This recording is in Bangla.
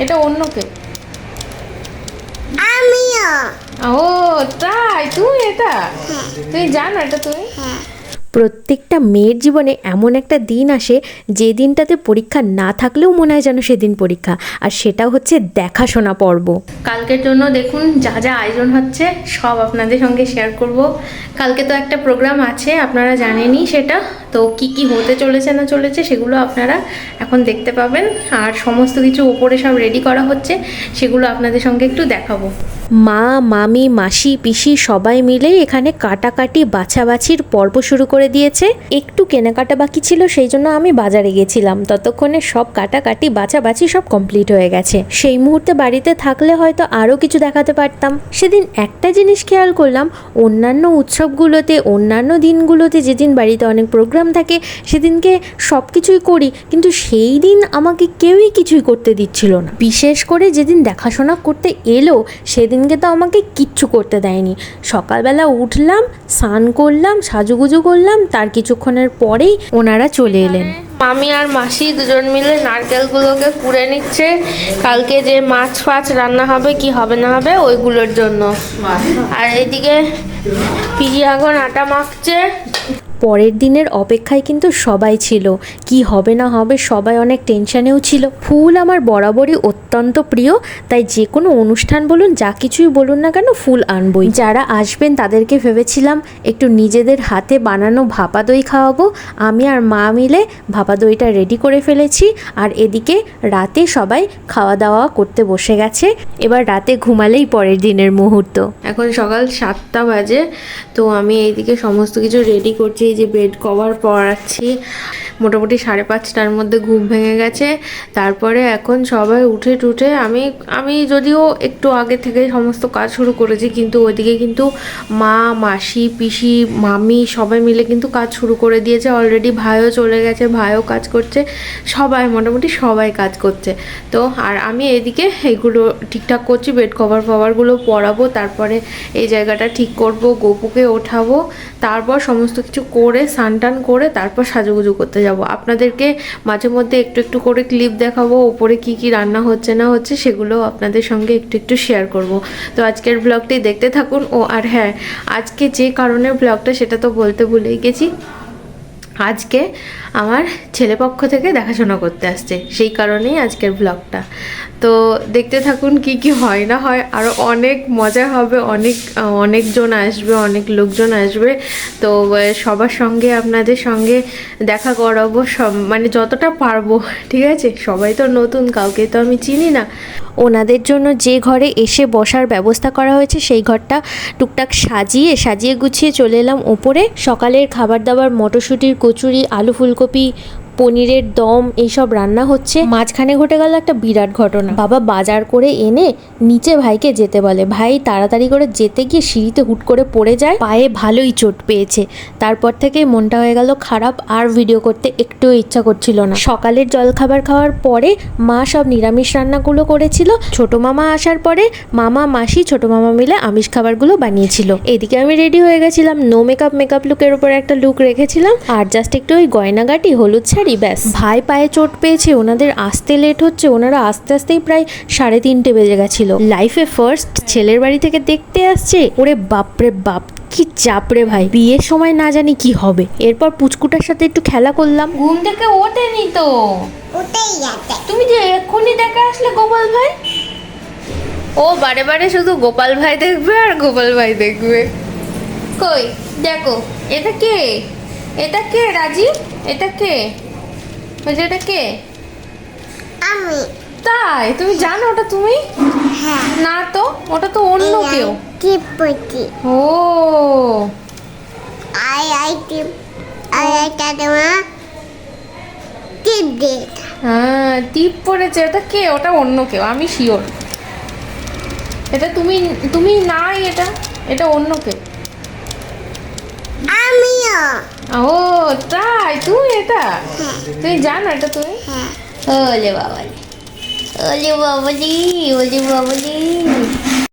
এটা অন্য কে আমিও। ও তাই? তুই এটা? তুই জানো এটা তুই হ্যাঁ। প্রত্যেকটা মেয়ের জীবনে এমন একটা দিন আসে যে দিনটাতে পরীক্ষা না থাকলেও মনে হয় যেন সেদিন পরীক্ষা। আর সেটা হচ্ছে দেখাশোনা পর্ব। কালকের জন্য দেখুন যা যা আয়োজন হচ্ছে সব আপনাদের সঙ্গে শেয়ার করব। কালকে তো একটা প্রোগ্রাম আছে আপনারা জানেনই সেটা। তো কি কি হতে চলেছে না চলেছে সেগুলো আপনারা এখন দেখতে পাবেন। আর সমস্ত কিছু ওপরে সব রেডি করা হচ্ছে সেগুলো আপনাদের সঙ্গে একটু দেখাবো। মা মামি মাসি পিসি সবাই মিলে এখানে কাটাকাটি বাছাবাছির পর্ব শুরু করে দিয়েছে। একটু কেনাকাটা বাকি ছিল, সেই জন্য আমি বাজারে গেছিলাম। ততক্ষণে সব কাটাকাটি, বাছাবাছি সব কমপ্লিট হয়ে গেছে। সেই মুহূর্তে বাড়িতে থাকলে হয়তো আরও কিছু দেখাতে পারতাম। সেদিন একটা জিনিস খেয়াল করলাম, অন্যান্য উৎসবগুলোতে, অন্যান্য দিনগুলোতে যেদিন বাড়িতে অনেক প্রোগ্রাম থাকে, সেদিনকে সব কিছুই করি, কিন্তু সেই দিন আমাকে কেউই কিছুই করতে দিচ্ছিল না। বিশেষ করে যেদিন দেখাশোনা করতে এলো, সেদিনকে তো আমাকে কিচ্ছু করতে দেয়নি। সকালবেলা উঠলাম, স্নান করলাম, সাজুগুজু করলাম তার কিছুক্ষণের পরেই ওনারা চলে এলেন। মামি আর মাসি দুজন মিলে নারকেলগুলোকে কুড়ে নিচ্ছে। কালকে যে মাছ ফাছ রান্না হবে, কি হবে না হবে, ওইগুলোর জন্য। আর এদিকে পিজি এখন আটা মাখছে। পরের দিনের অপেক্ষায় কিন্তু সবাই ছিল। কি হবে না হবে সবাই অনেক টেনশানেও ছিল। ফুল আমার বরাবরই অত্যন্ত প্রিয়, তাই যে কোনো অনুষ্ঠান বলুন, যা কিছুই বলুন না কেন ফুল আনবই। যারা আসবেন তাদেরকে ভেবেছিলাম একটু নিজেদের হাতে বানানো ভাপা দই খাওয়াবো। আমি আর মা মিলে ভাপা দইটা রেডি করে ফেলেছি। আর এদিকে রাতে সবাই খাওয়া দাওয়া করতে বসে গেছে। এবার রাতে ঘুমালেই পরের দিনের মুহূর্ত। এখন সকাল সাতটা বাজে, তো আমি এইদিকে সমস্ত কিছু রেডি করছি। এই যে বেড কভার পরাচ্ছি। মোটামুটি সাড়ে পাঁচটার মধ্যে ঘুম ভেঙে গেছে। তারপরে এখন সবাই উঠে টুঠে আমি আমি যদিও একটু আগে থেকে সমস্ত কাজ শুরু করেছি, কিন্তু ওইদিকে কিন্তু মা, মাসি, পিসি, মামি সবাই মিলে কিন্তু কাজ শুরু করে দিয়েছে। অলরেডি ভাইও চলে গেছে, ভাইও কাজ করছে, সবাই, মোটামুটি সবাই কাজ করছে। তো আর আমি এদিকে এগুলো ঠিকঠাক করছি বেড কভার ফভারগুলো পরাবো, তারপরে এই জায়গাটা ঠিক করব, গোপুকে ওঠাবো, তারপর সমস্ত কিছু করে, সানটান টান করে তারপর সাজুগুজু করতে যাব। আপনাদেরকে মাঝে মধ্যে একটু একটু করে ক্লিপ দেখাবো ওপরে কি কি রান্না হচ্ছে না হচ্ছে সেগুলো আপনাদের সঙ্গে একটু একটু শেয়ার করব। তো আজকের ব্লগটি দেখতে থাকুন। ও, আর হ্যাঁ আজকে যে কারণে ব্লগটা সেটা তো বলতে ভুলেই গেছি। আজকে আমার ছেলেপক্ষ থেকে দেখাশোনা করতে আসছে। সেই কারণেই আজকের ব্লগটা তো দেখতে থাকুন কি কি হয় না হয়। আরও অনেক মজা হবে, অনেক অনেকজন আসবে, অনেক লোকজন আসবে। তো সবার সঙ্গে, আপনাদের সঙ্গে দেখা করাবো, সব মানে যতটা পারব, ঠিক আছে? সবাই তো নতুন, কাউকে তো আমি চিনি না। ওনাদের জন্য যে ঘরে এসে বসার ব্যবস্থা করা হয়েছে, সেই ঘরটা টুকটাক সাজিয়ে সাজিয়ে গুছিয়ে চলে এলাম। ওপরে সকালের খাবার দাবার, মটরশুঁটির কচুরি, আলু ফুলকপি ফুলকপি পনিরের দম, এইসব রান্না হচ্ছে। মাঝখানে ঘটে গেল একটা বিরাট ঘটনা। বাবা বাজার করে এনে নিচে ভাইকে যেতে বলে। ভাই তাড়াতাড়ি করে যেতে গিয়ে সিঁড়িতে হুট করে পড়ে যায়। পায়ে ভালোই চোট পেয়েছে। তারপর থেকে মনটা হয়ে গেল খারাপ, আর ভিডিও করতে একটুও ইচ্ছা করছিল না। সকালের জলখাবার খাওয়ার পরে মা সব নিরামিষ রান্নাগুলো করেছিল। ছোট মামা আসার পরে মামা, মাসি, ছোট মামা মিলে আমিষ খাবারগুলো বানিয়েছিল। এদিকে আমি রেডি হয়ে গেছিলাম। নো মেকআপ মেকআপ লুকের উপর একটা লুক রেখেছিলাম। আর জাস্ট একটু ওই গয়নাগাটি, হলুদ শাড়ি ব্যাস। ভাই পায়ে চোট পেয়েছে ওনাদের আসতে লেট হচ্ছে ওনারা আস্তে আস্তেই প্রায় সাড়ে তিনটে বেজে গেছিল। লাইফে ফার্স্ট ছেলের বাড়ি থেকে দেখতে আসছে ওরে বাপরে বাপ কি চাপরে ভাই। বিয়ের সময় না জানি কি হবে। এরপর পুচকুটার সাথে একটু খেলা করলাম। ঘুম থেকে ওঠেনি তো? তুমি যে এক্ষুনি দেখে আসলে গোপাল ভাই? ও বারে বারে শুধু গোপাল ভাই দেখবে আর গোপাল ভাই দেখবে। কই দেখো এটা কে? এটা কে রাজি এটা কে? বলছে এটা কে? আমি। তাই তুমি জানো ওটা তুমি? হ্যাঁ। না তো ওটা তো অন্য কেউ। টিপটি ও। আই আই টিপ আই আই কাদমা টিপ দে হ্যাঁ টিপ পড়েছে ওটা কে? ওটা অন্য কেউ আমি শিওর। এটা তুমি তুমি নাই এটা এটা অন্য কেউ। আমিও। ও তাই? তুই এটা? তুই জানো এটা তুই? হ্যাঁ। ওলে বাবালি। ওলে বাবালি ওলে বাবালি।